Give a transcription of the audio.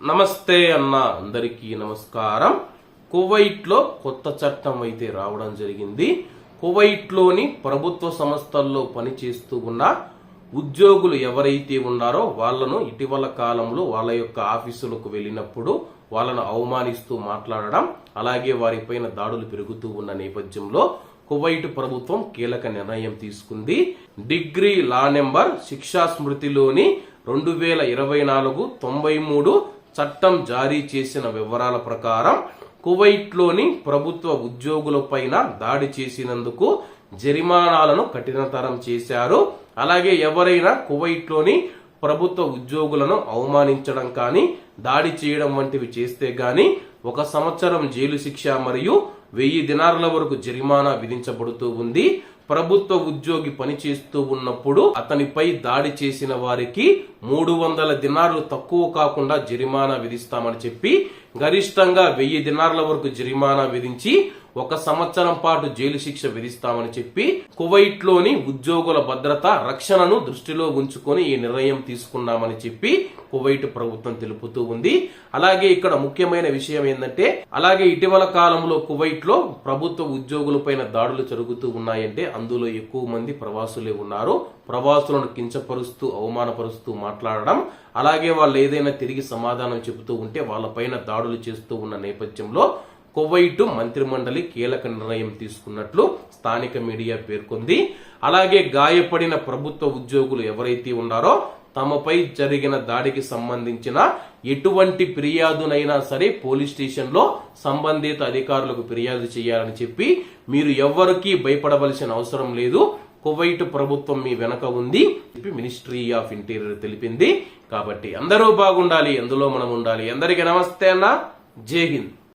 నమస్తే అన్న అందరికీ నమస్కారం. కువైట్లో కొత్త చట్టం అయితే రావడం జరిగింది. కువైట్లోని ప్రభుత్వ సంస్థల్లో పనిచేస్తూ ఉన్న ఉద్యోగులు ఎవరైతే ఉన్నారో వాళ్ళను ఇటీవల కాలంలో వాళ్ళ యొక్క ఆఫీసులకు వెళ్ళినప్పుడు వాళ్ళను అవమానిస్తూ మాట్లాడడం అలాగే వారిపైన దాడులు పెరుగుతూ ఉన్న నేపథ్యంలో కువైట్ ప్రభుత్వం కీలక నిర్ణయం తీసుకుంది. డిగ్రీ లా నెంబర్ శిక్షా స్మృతిలోని రెండు వేల ఇరవై నాలుగు తొంభై మూడు చట్టం జారీ చేసిన వివరాల ప్రకారం కువైట్లోని ప్రభుత్వ ఉద్యోగులపైన దాడి చేసినందుకు జరిమానాలను కఠినతరం చేశారు. అలాగే ఎవరైనా కువైట్లోని ప్రభుత్వ ఉద్యోగులను అవమానించడం కానీ దాడి చేయడం వంటివి చేస్తే గాని ఒక సంవత్సరం జైలు శిక్ష మరియు వెయ్యి దినార్ల వరకు జరిమానా విధించబడుతూ ఉంది. ప్రభుత్వ ఉద్యోగి పనిచేస్తూ ఉన్నప్పుడు అతనిపై దాడి చేసిన వారికి మూడు వందల దినార్లు తక్కువ కాకుండా జరిమానా విధిస్తామని చెప్పి గరిష్టంగా వెయ్యి దినార్ల వరకు జరిమానా విధించి ఒక సంవత్సరం పాటు జైలు శిక్ష విధిస్తామని చెప్పి కువైట్లోని ఉద్యోగుల భద్రత రక్షణను దృష్టిలో ఉంచుకొని ఈ నిర్ణయం తీసుకున్నామని చెప్పి కువైట్ ప్రభుత్వం తెలుపుతూ ఉంది. అలాగే ఇక్కడ ముఖ్యమైన విషయం ఏంటంటే అలాగే ఇటీవల కాలంలో కువైట్లో ప్రభుత్వ ఉద్యోగులపైన దాడులు జరుగుతూ ఉన్నాయంటే అందులో ఎక్కువ మంది ప్రవాసులే ఉన్నారు. ప్రవాసులను కించపరుస్తూ అవమానపరుస్తూ మాట్లాడడం అలాగే వాళ్ళు ఏదైనా తిరిగి సమాధానం చెబుతూ ఉంటే వాళ్ళపైన దాడులు చేస్తూ ఉన్న నేపథ్యంలో కువైట్ మంత్రిమండలి కీలక నిర్ణయం తీసుకున్నట్లు స్థానిక మీడియా పేర్కొంది. అలాగే గాయపడిన ప్రభుత్వ ఉద్యోగులు ఎవరైతే ఉన్నారో తమపై జరిగిన దాడికి సంబంధించిన ఎటువంటి ఫిర్యాదునైనా సరే పోలీస్ స్టేషన్లో సంబంధిత అధికారులకు ఫిర్యాదు చేయాలని చెప్పి మీరు ఎవ్వరికీ భయపడవలసిన అవసరం లేదు. కువైట్ ప్రభుత్వం మీ వెనక ఉంది చెప్పి మినిస్ట్రీ ఆఫ్ ఇంటీరియర్ తెలిపింది. కాబట్టి అందరూ బాగుండాలి ఎందులో మనం ఉండాలి. అందరికీ నమస్తే అన్న. జై హింద్.